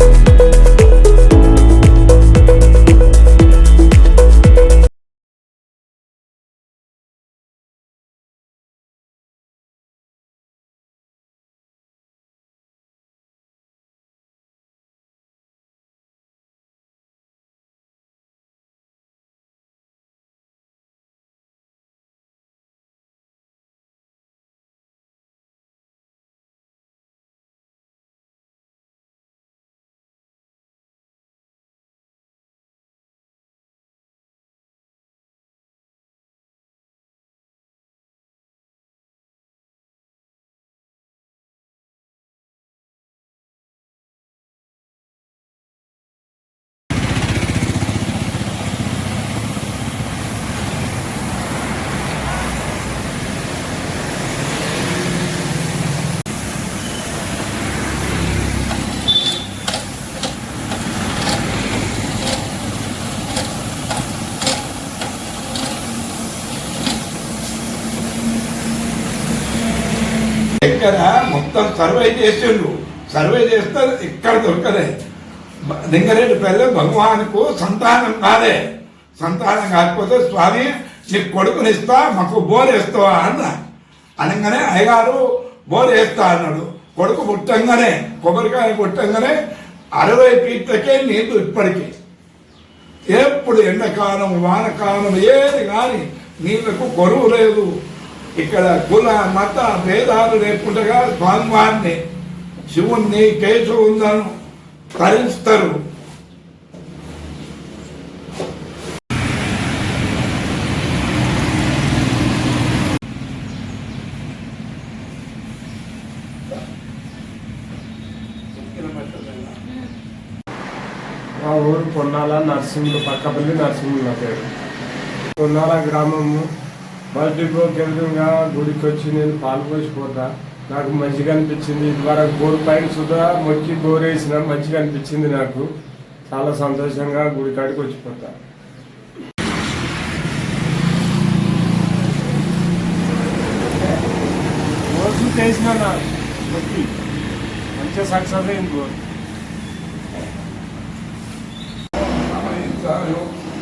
ఇక్కడ మొత్తం సర్వే చేసిండు సర్వే చేస్తే ఇక్కడ దొరకలే. లింగరెడ్డి పల్లె భగవానుకు సంతానం కాలే. సంతానం కాకపోతే స్వామి నీకు కొడుకునిస్తా మాకు బోర్ వేస్తావా అన్న. అనగానే అయ్యగారు బోర్ వేస్తా అన్నాడు. కొడుకు పుట్టంగానే కొబ్బరికాయ పుట్టంగానే అరవై ఫీట్లకే నీళ్ళు ఇప్పటికీ. ఎప్పుడు ఎండాకాలం వానకాలం ఏది కానీ నీళ్ళకు కొరువు లేదు. ఇక్కడ కుల మత భేదాలు లేకుండా స్వామివారిని శివుణ్ణి కేశవులను తరిస్తారు మా ఊరు పొన్నాల నర్సింహులు పక్కపల్లి నర్సింహులు నా పేరు. పొన్నాల గ్రామము బస్ డిపోకి ఎదురుగా గుడికి వచ్చి నేను పాలు పోసిపోతా. నాకు మంచిగా అనిపించింది. ఇదివరకు బోరు పైన సుధా మొక్కి బోర్ వేసిన మంచిగా అనిపించింది నాకు. చాలా సంతోషంగా గుడి కాడికి వచ్చిపోతా. రోజు చేసిన నా మొక్కి. మంచిగా సక్సెస్ అయింది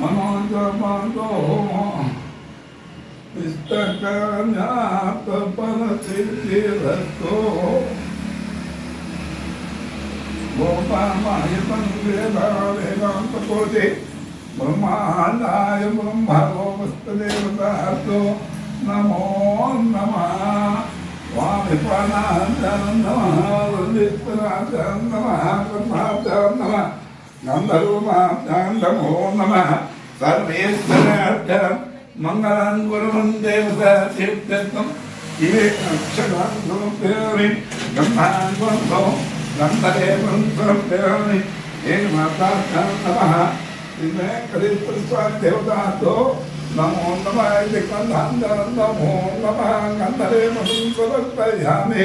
మనోజమాతో పుస్తకన్యాపనసిద్ధిరస్తో వేదాంతకోటి బ్రహ్మాండాయ బ్రహ్మగోపస్తదేవతాతో నమో నమ స్వామి ప్రాణాచారం నమ వల్లీశ్వరాచారం నమ. కర్మాచారం మంగళం గురువం దేవత తీర్థం ఇవే అక్షరాంతం పేరు బ్రహ్మాండంతో గంధదేవం పేరు ఏ మాతా నమ. వెంకటేశ్వర స్వామి దేవతాతో నమో నమ నమో నమ గంధరే సమర్పయామి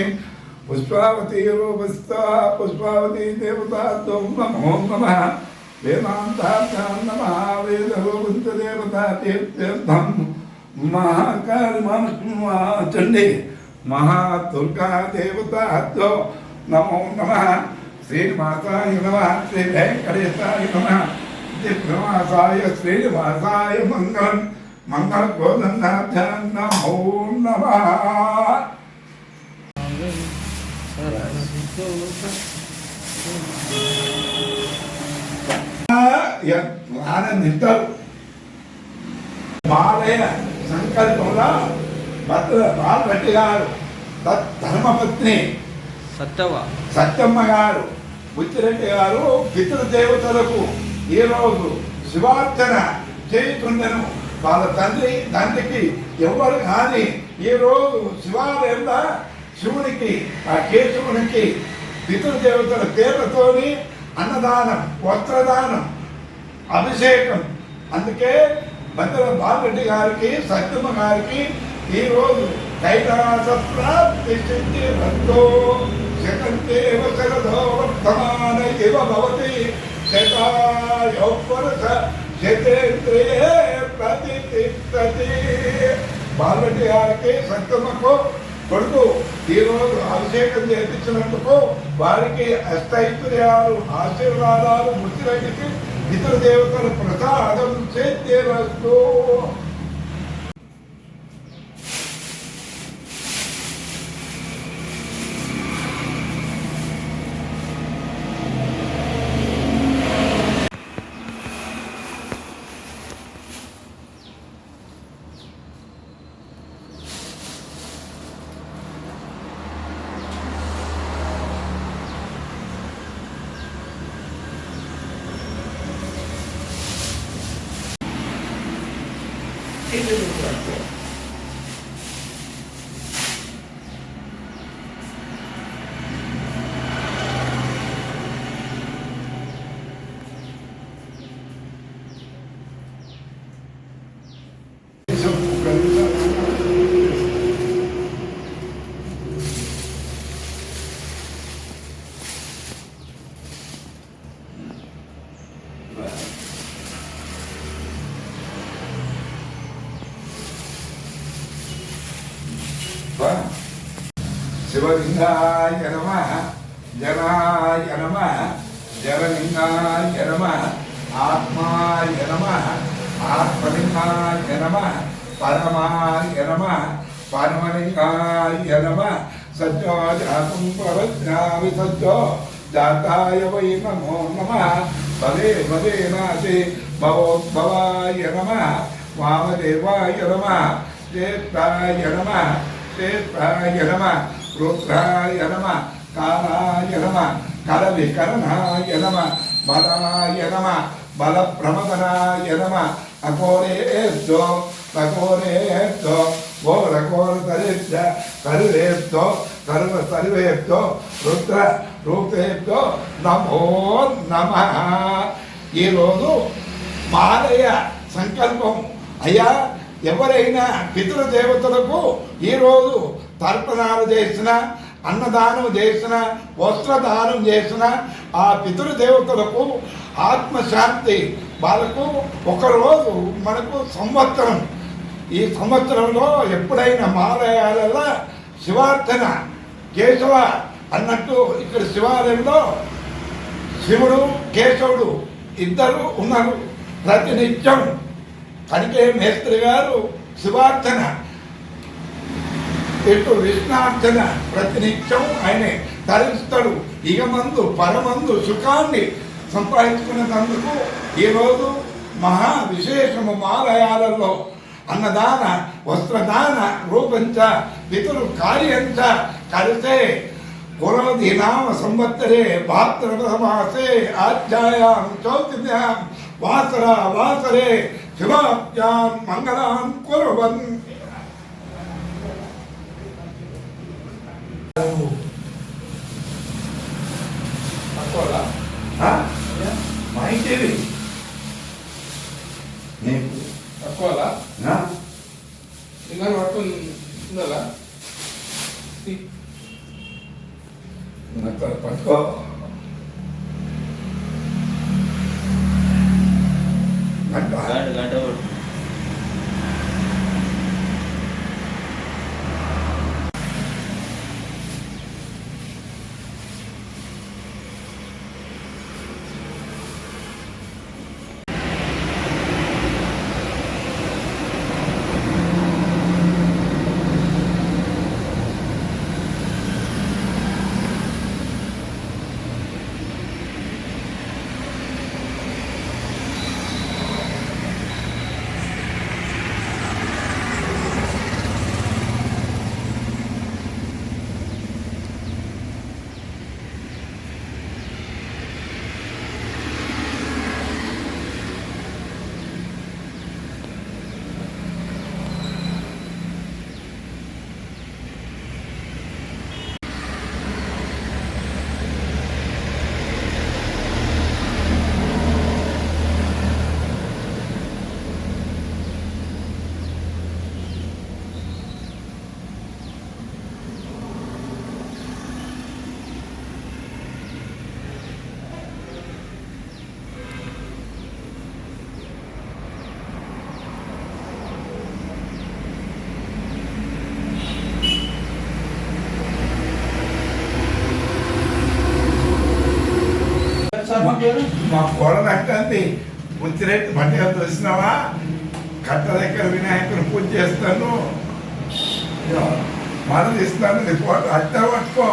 పుష్పావతి రూపస్థ పుష్పావతి దేవతాతో నమో నమ వేదాంతాభ్యాం నమ వేద రూపంత దేవతా తీర్థం మహాకాళి చండి మహాదుర్గా దేవతాతో నమో నమ శ్రీమాతాయ నమ శ్రీ వెంకటేశాయ నమ దివ్యవాసాయ శ్రీనివాసాయ మంగళం మంగళ గోదండాభ్యాం నమో సంకల్పంలో బాలరెడ్డి గారు ధర్మపత్ని సత్తవ గారు బుచ్చిరెడ్డి గారు పితృదేవతలకు ఈరోజు శివార్చన చేయుతుండెను వాళ్ళ తండ్రి తండ్రికి ఎవరు కానీ ఈ రోజు శివాలయంలో శివునికి ఆ కేశవునికి పితృదేవతల పేర్లతోని అన్నదానం వస్త్రదానం అభిషేకం. అందుకే భద్ర బాలరెడ్డి గారికి సత్యమ్మ గారికి ఈ రోజు కైలాస ప్రాప్తి రద్దో భక్తో శతంతేవ శరదో వర్తమాన ఇవ భవతి శతాయోపరస శతేంద్రియే ప్రతిష్టతి బాలరెడ్డి గారికి సత్యమ్మకు కొడుకు ఈరోజు అభిషేకం చేయించినందుకు వారికి అష్టైశ్వర్యాలు ఆశీర్వాదాలు ముచ్చిరెడ్డికి ఇతర దేవతల ప్రసాదం చేస్తూ 50 bin lira. శివలింగాయ నమ జనాయ నమ జలలింగాయ నమ ఆత్మాయ నమ ఆత్మలింగాయ నమ పరమాయ నమ పరమలింగాయ నమ సజ్జో జాతం ప్రవజ్ఞామి సజ్జో జాతాయ వై నమో నమ భవే భవే నాసి భవోద్భవాయ నమ వామదేవాయ నమ చేత్తాయ నమ చేత్తాయ నమ రుద్రాయ నమ కాలాయ నమ కల వికరణాయ నమ బలాయ నమ బల ప్రమదనాయ నమ అఘోరేభ్యో అఘోరేభ్యో ఘోరఘోర తరేభ్య కరువ సర్వేభ్యో రుద్ర రూపేభ్యో నమో నమ. ఈరోజు మాలయ సంకల్పం. అయ్యా ఎవరైనా పితృదేవతలకు ఈరోజు తర్పణాలు చేసిన అన్నదానం చేసిన వస్త్రదానం చేసిన ఆ పితృదేవతలకు ఆత్మశాంతి. వాళ్ళకు ఒకరోజు మనకు సంవత్సరం. ఈ సంవత్సరంలో ఎప్పుడైనా మాలయాలలో శివార్చన కేశవ అన్నట్టు ఇక్కడ శివాలయంలో శివుడు కేశవుడు ఇద్దరు ఉన్నారు. ప్రతినిత్యం కనికే మేస్త్రి గారు శివార్చన. ఇటు విష్ణార్చన ప్రతినిత్యం ఆయనే తరిస్తాడు ఇక మందు పరమందు సుఖాన్ని సంపాదించుకున్నందుకు ఈరోజు మహా విశేషము మాలయాలలో అన్నదాన వస్త్రదాన రూపంచ పితృ కార్యంచ కలిసే పురోధి నామ సంవత్సరే భాద్రపదమాసే ఆధ్యాయాం చౌతిథ్యాం వాసర వాసరే శివాభ్యాం మంగళాం కురువన్. తక్కువలా మా ఇంటివి నీకు తక్కువలా ఆ? ఇంకా పట్టుకుని ఉండాలా నాకు పట్టుకో గంట మా కోడలు అంటుంది ముచ్చిరెడ్డి బట్టలు చూసినావా కట్ట దగ్గర వినాయకుని పూజ చేస్తాను. మనది ఇస్తాను నీ కోట అట్ట పట్టుకో.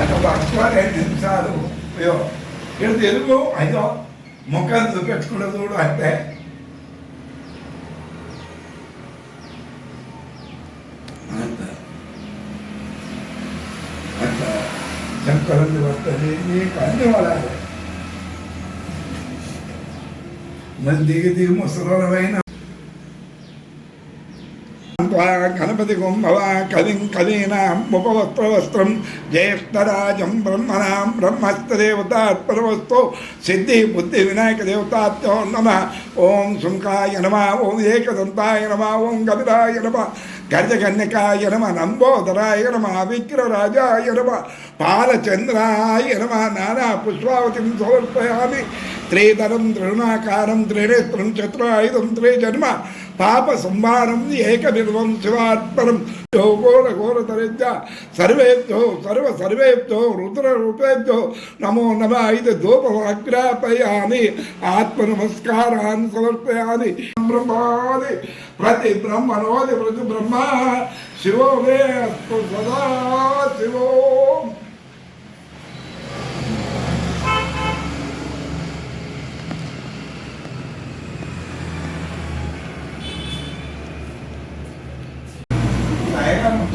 అట్లా పట్టుకో రెండు నిమిషాలు అయ్యో ఇక్కడ తెలుగు అయ్యో ముఖం చూపెట్టుకున్న చూడు అంటే చెంకలంది వస్తుంది నీకు అన్ని వాళ్ళ మరి దిగి దిగి ముసలమైన గణపతి కుంభవ కవిం కవీనాం ఉపవస్త్రవస్త్రం జ్యేష్ఠరాజం బ్రహ్మణాం బ్రహ్మస్తదేవతాత్పరవస్తు సిద్ధి బుద్ధి వినాయక దేవతాత్యో నమ ఓం శుంకాయ నమ ఓం ఏకదంతాయ నమ ఓం కవిరాయ నమ గర్జకన్యకాయ నమ నంబోదరాయ నమ విగ్రరాజాయ నమ పాలచంద్రాయ నమ నానా పుష్పావతిం సమర్పయామి త్రిధరం త్రిగుణాకారం త్రినేత్రం చతురాయుధం త్రిజన్మ పాప సంహారం ఏకనిర్వం శివాత్మనం. ఘోర ఘోరతరేజ్య సర్వేభ్యో సర్వ సర్వేభ్యో రుద్ర రూపేభ్యో నమో నమ ఇది ధూపమాగ్రాపయామి ఆత్మ నమస్కారాన్ని సమర్పయామి. బ్రహ్మాది ప్రతి బ్రహ్మణోది ప్రతి బ్రహ్మ శివో మే అస్తు సదా శివో.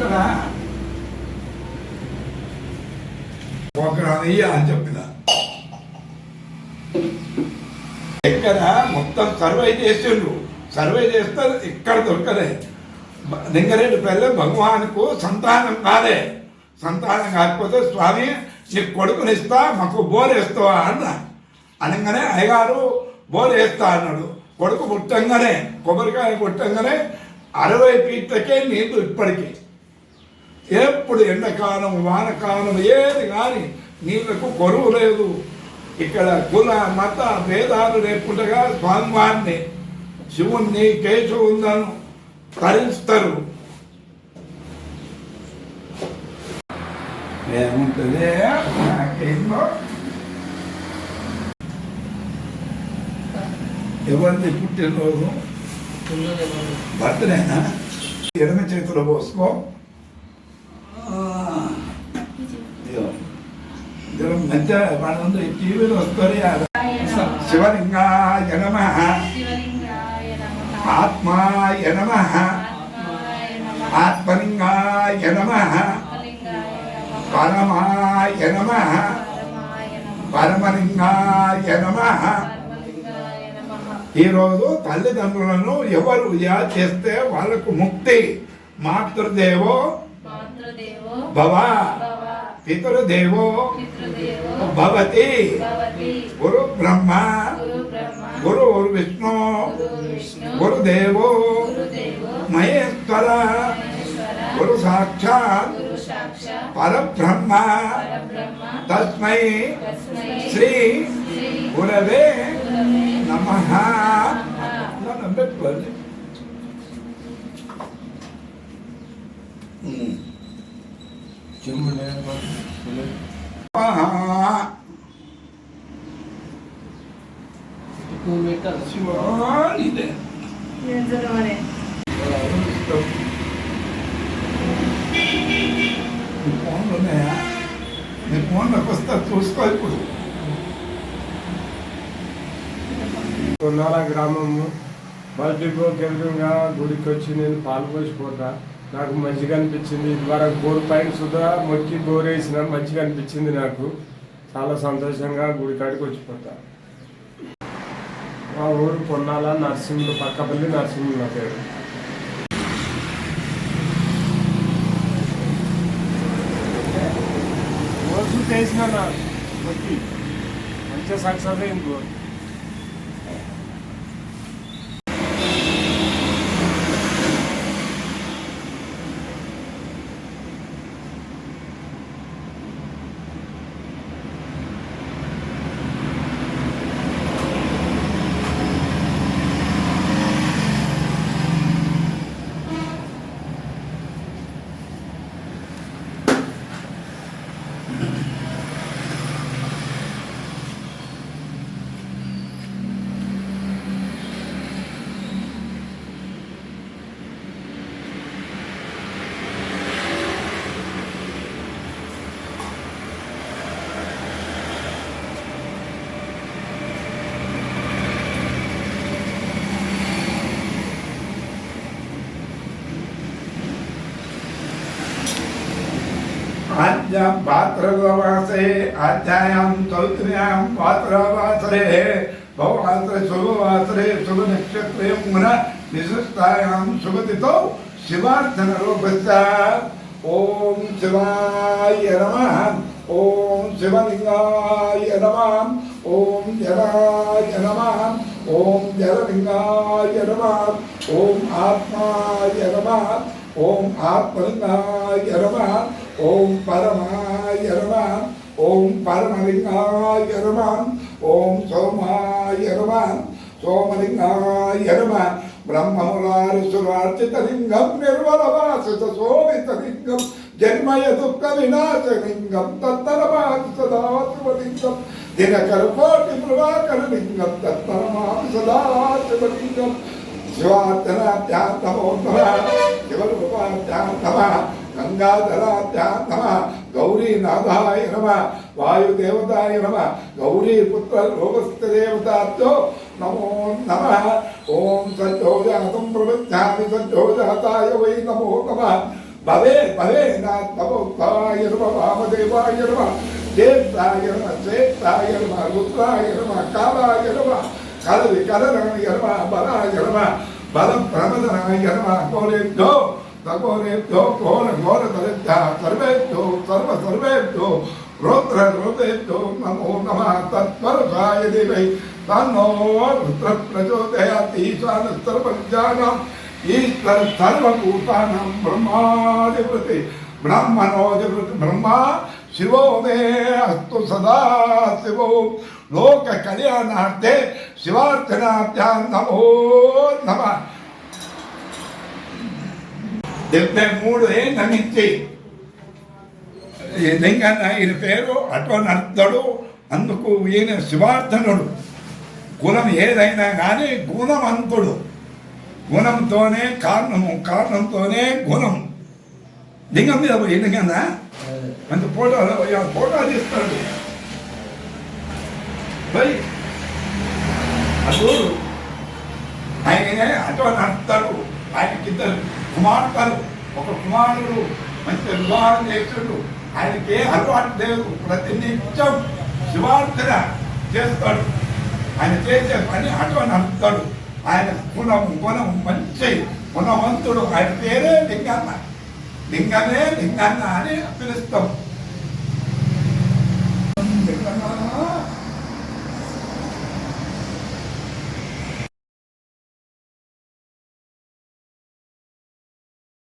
దయగా ఉంటాడా ఒకరానయ్య అని చెప్పిన. ఎక్కడ మొత్తం సర్వే చేసిండ్రు. సర్వే చేస్తే ఇక్కడ దొరకలే. లింగరెడ్డి పల్లె భగవాన్కు సంతానం కాలే. సంతానం కాకపోతే స్వామి నీకు కొడుకునిస్తా మాకు బోరేస్తావా అన్న. అనగానే అయ్యగారు బోరేస్తా అన్నాడు. కొడుకు పుట్టంగానే కొబ్బరికాయ పుట్టంగానే అరవై ఫీట్లకే నీళ్ళు ఇప్పటికీ. ఎప్పుడు ఎండాకాలం వానకాలం ఏది కానీ నీళ్ళకు కొరువు లేదు. ఇక్కడ కుల మత భేదాలు లేకుండా స్వామివారిని శివుణ్ణి కేశవుందను తరిస్తారు ఏముంటుంది? నాకేందో? ఎవరిది పుట్టినరోజు? బర్త్డేనా? ఎడమ చేతిలో పోసుకో ఆ, ఇదిగో. ఇదిగో మంచిగా వాళ్ళందరూ ఈ టీవీలో వస్తారు శివలింగాయ నమ. ఆత్మాయ నమ. ఆత్మాయ నమః ఆత్మలింగాయ నమ. పరమాయ నమ. పరమాయ పరమలింగాయ నమ. ఈరోజు తల్లిదండ్రులను ఎవరు యా చేస్తే వాళ్ళకు ముక్తి? మాతృదేవో మాతృదేవో భవ భవ పితృదేవో పితృదేవో భవతి భవతి గురు బ్రహ్మ గురు బ్రహ్మ గురు విష్ణు గురు విష్ణు ఫోన్లు ఉన్నాయా నీ ఫోన్లోకి వస్తా చూసుకో ఇప్పుడు కొన్నార గ్రామము మల్టీప్రోకి ఎదురుగా గుడికి వచ్చి నేను పాలు నాకు మంచిగా అనిపించింది. ఇదివరకు బోర్ పైన సుధా మొక్కి బోర్ వేసిన మంచిగా అనిపించింది నాకు. చాలా సంతోషంగా గుడి కాడికి వచ్చిపోతా. మా ఊరు పొన్నాల నర్సింహుడు పక్కపల్లి నర్సింహుడు నా పేరు. రోజు చేసిన మొక్కి. మంచిగా సక్సెస్ అయింది आद्यां पात्रवासे आध्यायां चौत्र्यां पात्रवासरे भववासरे शुभवासरे शुभनक्षत्रे मुन विशिष्टायां शुभतिथौ शिवार्चनरूपस्य। ॐ शिवाय नमः, ॐ शिवलिङ्गाय नमः, ॐ जलाय नमः, ॐ जललिङ्गाय नमः, ॐ आत्माय नमः ॐ आत्मलिङ्गाय नमः ॐ परमाय नमः ॐ परमलिङ्गाय नमः ॐ सोमाय नमः सोमलिङ्गाय नमः ब्रह्ममुरारिसुरार्चितलिङ्गं निर्मलवासितशोभितलिङ्गं जन्मय दुःखविनाशलिङ्गं तत्तरमाति सदा शिवलिङ्गं दिनकरकोटिप्रभाकरलिङ्गं तत्तरमाति सदा शिवलिङ्गं శివార్చనాధ్యాత్మోత్తమ శివరూపాధ్యాత్మ గంగాధరాధ్యాత్మ గౌరీనాథాయ నమ వాయుదేవతాయ నమ గౌరీపుత్ర లోకస్థదేవతాతో నమో నమ. ఓం సజ్జోజాతం ప్రవృద్ధ్యామి సజ్జోజాతాయ వై నమో నమ. భవే భవే నాత్మోత్తాయ నమ వామదేవాయ నమ దేవతాయ నమ శ్రేష్టాయ నమ రుద్రాయ నమ కాలాయ నమ கரு கதரம யரம பல யரம பலம் பிரமதன யரம கோலேப்தோ தகோலேப்தோ கோல கோல தலித்தா சர்வேப்தோ சர்வ சர்வேப்தோ ரோத்ர ரோதேப்தோ நமோ நம தத்வரகாய தேவை தன்னோ ருத்ர பிரச்சோதயாத் ஈசான சர்வஜானம் ஈஸ்வர சர்வபூதானம் பிரம்மாதிபதி பிரம்மணோதிபதி பிரம்மா బ్రహ్మాధిపతి బ్రహ్మణోధిపతి శివో మే అస్తు సదా శివో. లోక కళ్యాణార్థే శివార్చనాభ్యాం నమో నమ. డెబ్బై మూడు ఏళ్ళ నుంచి లింగన్న ఈయన పేరు అటోనర్ధుడు అందుకు ఈయన శివార్ధనుడు గుణం ఏదైనా కానీ గుణవంతుడు. గుణంతోనే కారణము కారణంతోనే గుణం. లింగం మీద పోయి లింగన్న అంత ఫోటో ఫోటో తీస్తాడు. పోయి. అటు ఆయనే అటు నడతాడు ఆయనకిద్దరు కుమార్తెలు ఒక కుమారుడు మంచి వివాహం చేస్తుడు. ఆయనకి ఏ అలవాటు లేదు. ప్రతి నిత్యం శివార్చన చేస్తాడు. ఆయన చేసే పని అటు నడుస్తాడు ఆయన గుణం గుణం మంచి గుణవంతుడు. ఆయన పేరే లింగన్న లింగమే లింగన్న అని పిలుస్తాం